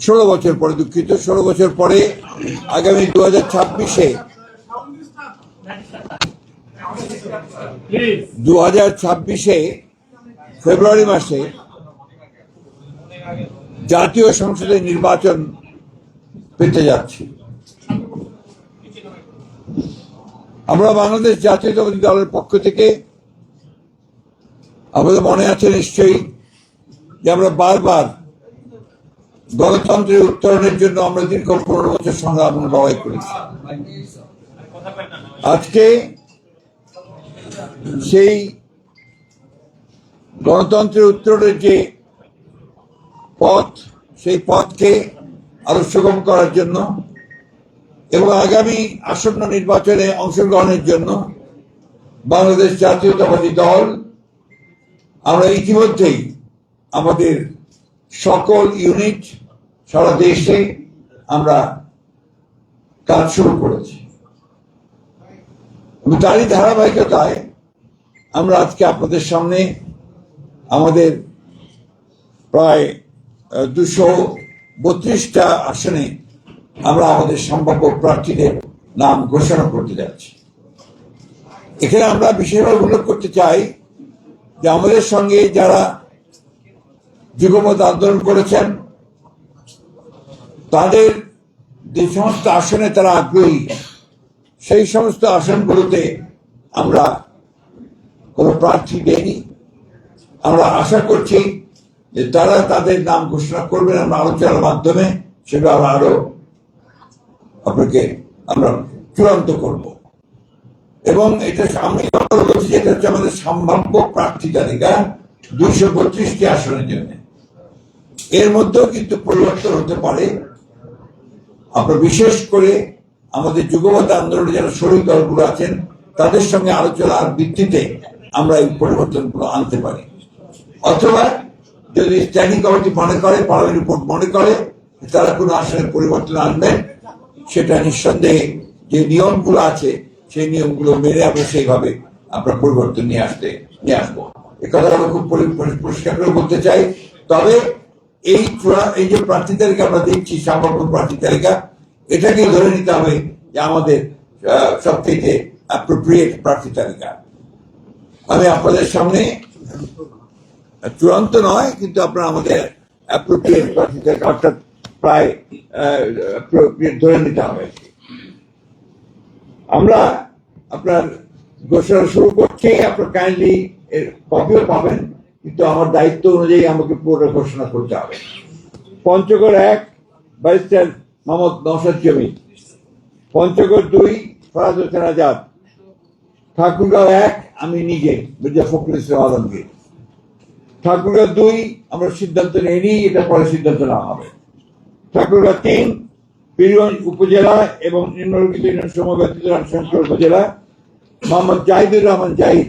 ষোলো বছর পরে, দুঃখিত, ষোলো বছর পরে আগামী দু হাজার ছাব্বিশে দু হাজার ছাব্বিশে ফেব্রুয়ারি মাসে জাতীয় সংসদের নির্বাচন পেতে যাচ্ছি। আমরা বাংলাদেশ জাতীয়তাবাদী দলের পক্ষ থেকে আমাদের মনে আছে নিশ্চয়ই যে আমরা বারবার গণতন্ত্রের উত্তরণের জন্য আমরা দীর্ঘ পনেরো বছর সংগ্রাম লড়াই করেছি। আজকে সেই গণতন্ত্রের উত্তরণের যে পথ, সেই পথকে আরও সুগম করার জন্য এবং আগামী আসন্ন নির্বাচনে অংশগ্রহণের জন্য বাংলাদেশ জাতীয়তাবাদী দল, আমরা ইতিমধ্যেই আমাদের সকল ইউনিট সারা দেশে আমরা কাজ শুরু করেছি। তারই ধারাবাহিকতায় আমরা আজকে আপনাদের সামনে আমাদের প্রায় দুশো বত্রিশটা আসনে আমরা আমাদের সম্ভাব্য প্রার্থীদের নাম ঘোষণা করতে যাচ্ছি। এখানে আমরা বিশেষভাবে উল্লেখ করতে চাই যে আমাদের সঙ্গে যারা যুগমত আন্দোলন করেছেন। তাদের যে সমস্ত আসনে তারা আগ্রহী। সেই সমস্ত আসনগুলোতে আমরা কোনো প্রার্থী দেয়নি আমরা আশা করছি যে তারা তাদের নাম ঘোষণা করবেন আমরা আলোচনার মাধ্যমে। সেটা আমরা আরও আপনাকে আমরা চূড়ান্ত করব। এবং এটা আমি কথা বলছি হচ্ছে আমাদের সম্ভাব্য প্রার্থী তালিকা দুইশো বত্রিশটি আসনের জন্য। এর মধ্যেও কিন্তু পরিবর্তন হতে পারে। আমরা বিশেষ করে আমাদের যুগপথ আন্দোলনে যারা শরীর দলগুলো আছেন, তাদের সঙ্গে আলোচনার ভিত্তিতে আমরা এই পরিবর্তনগুলো আনতে পারি। অথবা যদি স্ট্যান্ডিং কমিটি মনে করে পার্লামেন্ট রিপোর্ট মনে করে, তারা কোনো আসনের পরিবর্তন আনবেন সেটা নিঃসন্দেহে যে নিয়মগুলো আছে, সেই নিয়মগুলো মেনে আমরা সেইভাবে আমরা পরিবর্তন নিয়ে আসতে, নিয়ে আসব। এ কথা আমরা খুব পরি- পরি- পরিষ্কার করে বলতে চাই। তবে এই এই যে প্রার্থী তালিকা আমরা দেখছি সম্ভাব্য প্রার্থী তালিকা, এটাকে ধরে নিতে হবে যে আমাদের সব থেকে অ্যাপ্রোপ্রিয়েট প্রার্থী তালিকা। আমি আপনাদের সামনে চূড়ান্ত নয়, কিন্তু আপনারা আমাদের অ্যাপ্রোপ্রিয়েট প্রার্থী তালিকা, অর্থাৎ প্রায় ধরে নিতে হবে। আমরা আপনার ঘোষণা শুরু করছি, আপনার কাইন্ডলি কপিও পাবেন। কিন্তু আমার দায়িত্ব অনুযায়ী আমাকে পুরোটা ঘোষণা করতে হবে। পঞ্চগড় এক, ব্যারিস্টার মোহাম্মদ নওশাদ জমি পঞ্চগড় দুই, ফরাজ হোসেন আজাদ। ঠাকুরগাঁও এক, আমি নিজে, মির্জা ফখরুল ইসলাম আলমগীর। ঠাকুরগাঁও দুই, আমরা সিদ্ধান্ত নেইনি, এটা পরে সিদ্ধান্ত নেওয়া হবে। ঠাকুরগাঁও তিন পীরগঞ্জ উপজেলা এবং নিম্নলিখিত সময় উপজেলা, মোহাম্মদ জাহিদুর রহমান জাহিদ।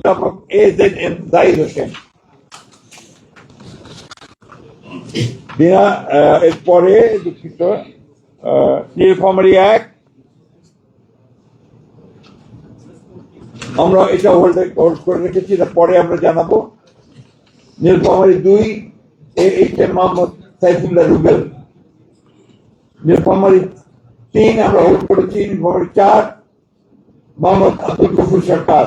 অধ্যাপক A Z M Zahid Hossain এরপরে দুঃখিত নীলফামারী এক আমরা এটা হোল্ড হোল্ড করে রেখেছি এটা পরে আমরা জানাব নীলফামারী দুই এম মোহাম্মদ সাইফুল্লাহ রুবেল নীলফামারী তিন আমরা হোল্ড করেছি নীলফামারী চার মোহাম্মদ আব্দুল গফুর সরকার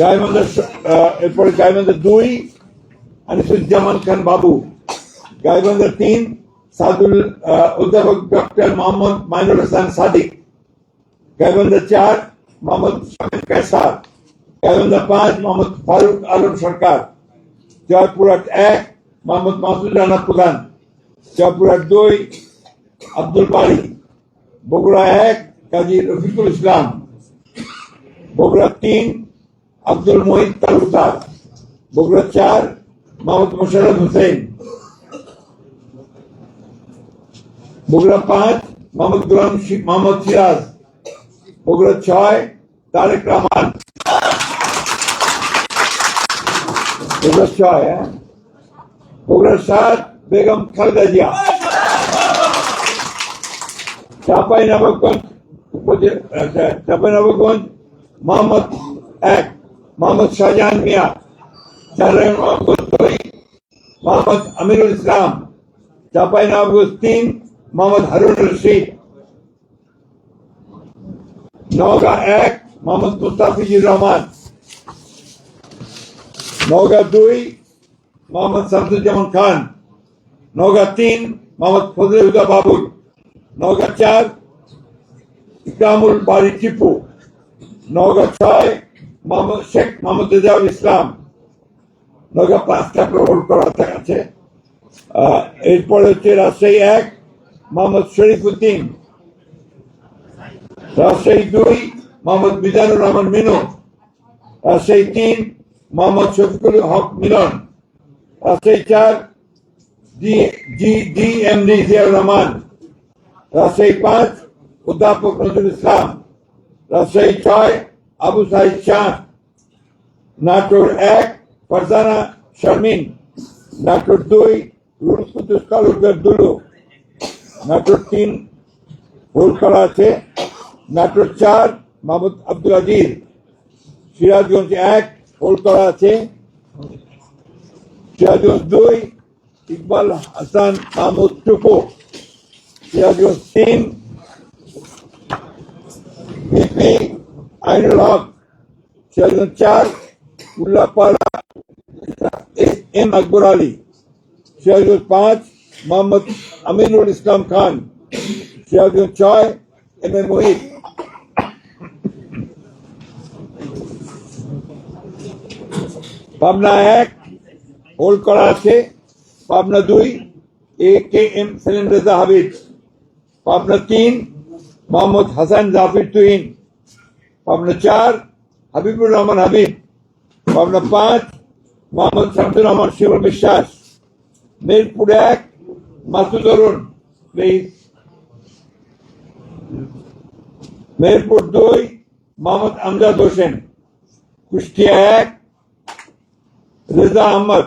গাইবান্ধা আহ, এরপরে গাইবান্ধা দুই আনিসুজ্জামান খান বাবু। গাইবান্ধা তিন সাদুল অধ্যাপক ডক্টর মোহাম্মদ মাইনুল হাসান সাদিক। গাইবান্ধা চার মোহাম্মদ শামিম কায়সার। গাইবান্ধা পাঁচ মোহাম্মদ ফারুক আলম সরকার। জয়পুরহাট এক মোহাম্মদ মাসুদ রানা প্রধান। জয়পুরহাট দুই আব্দুল বাড়ি বগুড়া এক কাজী রফিকুল ইসলাম। বগুড়া তিন আব্দুল মহিদ তালুকদার, বগুড়া চার মোহাম্মদ মোশারফ হোসেন। বগুড়া পাঁচ মোহাম্মদ গুলাম মোহাম্মদ সিরাজ। বগুড়া ছয়, তারেক রহমান। বগুড়া ছয় হ্যাঁ? বগুড়া সাত, বেগম খালেদা জিয়া। চাপাই নবাবগঞ্জ চাপাই নবাবগঞ্জ মোহাম্মদ এক। মোহাম্মদ শাহজাহান মিয়া চারাই নবাবগঞ্জ দুই মোহাম্মদ আমিরুল ইসলাম চাপাই নবাবগঞ্জ তিন মোহাম্মদ হারুন রশিদ নওগাঁ এক মোহাম্মদ মুস্তাফিজুর রহমান নওগাঁ দুই মোহাম্মদ শামসুজ্জামান খান নওগাঁ তিন মোহাম্মদ ফজলে হুদা বাবুল নওগাঁ চার ইকরামুল বাড়ি টিপু নওগাঁ ছয় মোহাম্মদ শেখ মোহাম্মদ ইসলাম নওগাঁ পাঁচটা গ্রহণ করা আছে। এরপরে হচ্ছে রাজশাহী এক, মোহাম্মদ শরীফ উদ্দিন রাজশাহী দুই, মোহাম্মদ মিজানুর রহমান মিনু। রাজশাহী তিন, মোহাম্মদ শফিকুল হক মিলন। রাজশাহী চার G G M, D, Ziaur Rahman. Rajshahi পাঁচ, অধ্যাপক নজরুল ইসলাম। রাজশাহী ছয় আবু সাহিদ শাহ নাটোর এক ফারজানা শারমিন নাটোর দুই রুল কুদ্দুস দুলু নাটোর তিন হোল করা আছে নাটোর চার মাহমুদ আব্দুল আজিজ, সিরাজগঞ্জ এক হোল করা আছে, সিরাজগঞ্জ দুই ইকবাল হাসান মাহমুদ টুকু সিরাজগঞ্জ তিন বিপি আইনুল হক সিরাজগঞ্জ চার উল্লাপাড়া এম আকবর আলী সিরাজগঞ্জ পাঁচ মোহাম্মদ আমিনুল ইসলাম খান সিরাজগঞ্জ ছয় এম এ মোহিত পাবনা এক হোল্ড করা আছে পাবনা দুই A K M Selim Reza Habib Pabna তিন মোহাম্মদ হাসান জাফির তুহিন পাবনা চার, হাবিবুর রহমান হাবিব পাবনা পাঁচ, মোহাম্মদ শামসুর রহমান, শিবুল বিশ্বাস। মিরপুর এক, মাসুদ অরুণ প্লিজ মেহেরপুর দুই, মোহাম্মদ আমজাদ হোসেন। কুষ্টিয়া এক, রেজা আহমদ।